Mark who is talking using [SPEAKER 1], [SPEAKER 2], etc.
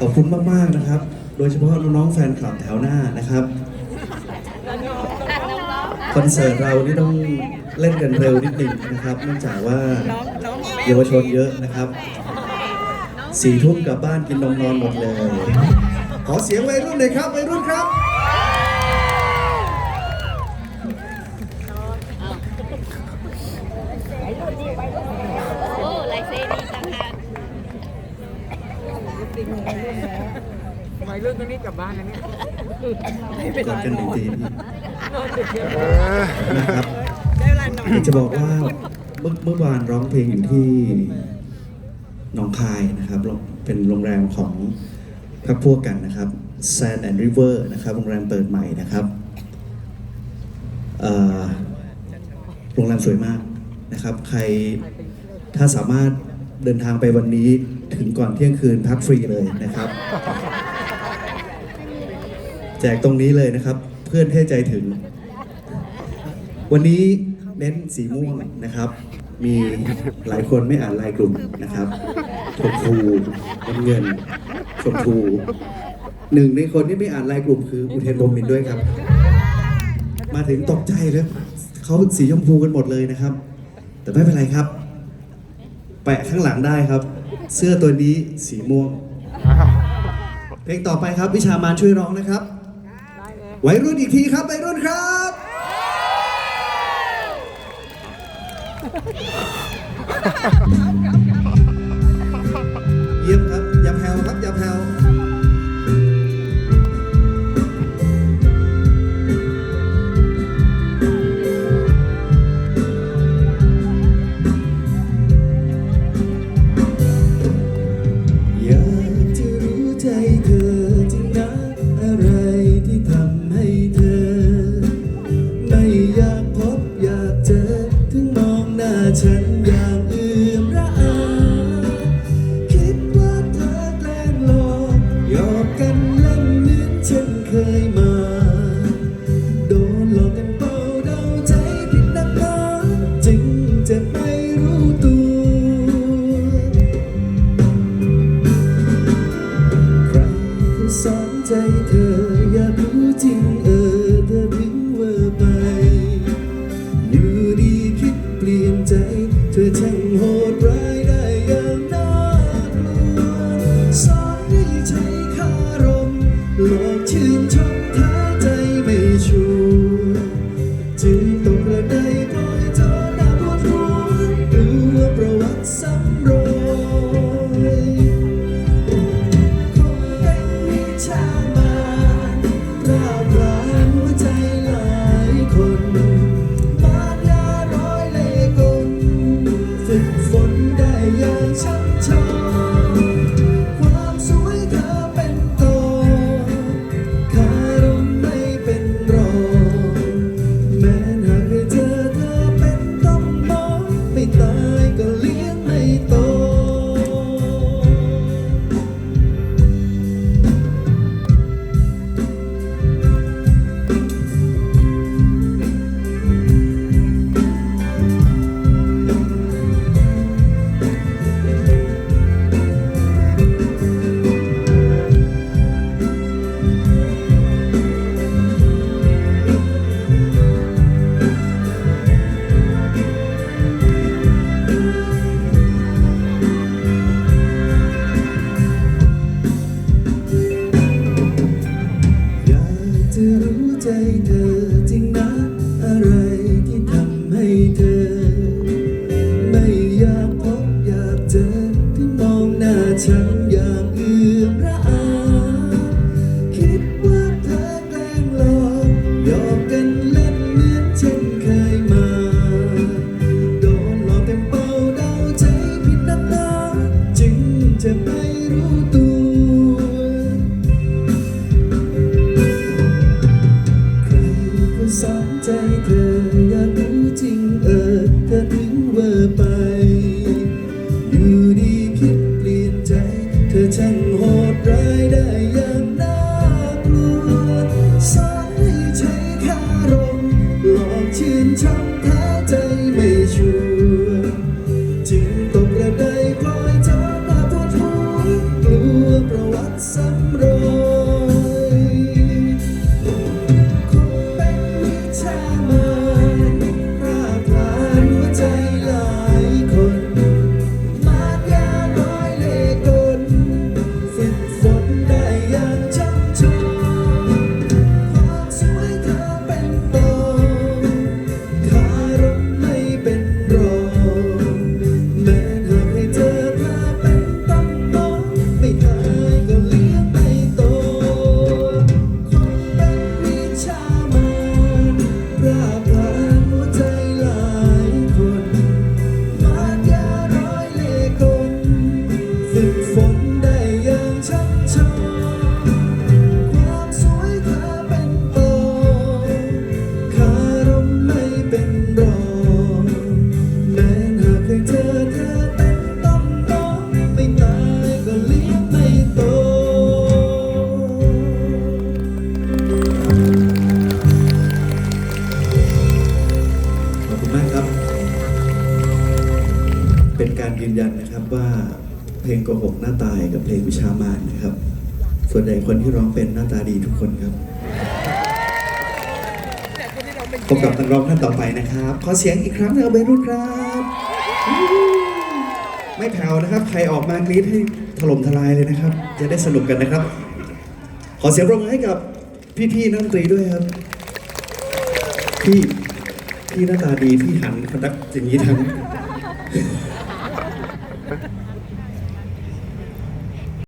[SPEAKER 1] ขอบคุณมากๆนะครับ โดยเฉพาะน้องๆแฟนคลับแถวหน้านะครับคอนเสิร์ตเรานี่ต้องเล่นกันเร็วนิดหนึ่งนะครับเนื่องจากว่าเยาวชนเยอะนะครับสี่ทุ่มกลับบ้านกินนมนอนหมดเลย ขอเสียงวัยรุ่นหน่อยครับวัยรุ่นครับ
[SPEAKER 2] ทำไมเรื่องนี้กลับบ้านนะเนี่ย
[SPEAKER 1] กอดกันหนึ่งที
[SPEAKER 2] นอนดึกเยอะ
[SPEAKER 1] นะครับ
[SPEAKER 2] ได้เวลานอน
[SPEAKER 1] จะบอกว่าเมื่อเมื่อวานร้องเพลงอยู่ที่หนองคายนะครับโรงเป็นโรงแรมของพักพวกกันนะครับ Sand and River นะครับโรงแรมเปิดใหม่นะครับเอ่อโรงแรมสวยมากนะครับ ใครถ้าสามารถเดินทางไปวันนี้ถึงก่อนเที่ยงคืนพักฟรีเลยนะครับ แจกตรงนี้เลยนะครับ เพื่อนให้ใจถึง วันนี้เน้นสีม่วงนะครับ มีหลายคนไม่อ่านลายกลุ่มนะครับชมพูน้ำเงินชมพูหนึ่งในคนที่ไม่อ่านลายกลุ่มคืออุเทนโรมินด้วยครับ มาถึงตกใจเลยเขาสีชมพูกันหมดเลยนะครับ แต่ไม่เป็นไรครับ แปะข้างหลังได้ครับ เสื้อตัวนี้สีม่วง เพลงต่อไปครับ วิชามานช่วยร้องนะครับ วัยรุ่นอีกทีครับวัยรุ่นครับเฉันอย่างอื่อมระอาคิดว่าเธอแกล้งหลอกหยอกกันเล่นเหมือนเช่นเคยมา โดนหลอกกันเบาเดาใจผิดนักหนาจึงจะไม่รู้ตัว ใครเขาสอนใจเธออยากรู้จริงเออ ชื่นชมท้าใจไม่ชูจึงตกระไดปล่อยเธอหน้าปวดหัวกลัวประวัติซ้ำรอย อ หล เป็นการยืนยันนะครับว่าเพลงโกหกหน้าตายกับเพลงวิชามานนะครับ ส่วนใหญ่คนที่ร้องเป็นหน้าตาดีทุกคนครับพบกับนักร้องท่านต่อไปนะครับ ขอเสียงอีกครั้งนะครับเบรุ่นครับ ไม่แผ่วนะครับ ใครออกมากรี๊ดให้ถล่มทลายเลยนะครับ จะได้สนุกกันนะครับ ขอเสียงปรบมือให้กับพี่ๆนักดนตรีด้วยครับ พี่พี่หน้าตาดีพี่หันพนักอย่างนี้ทั้ง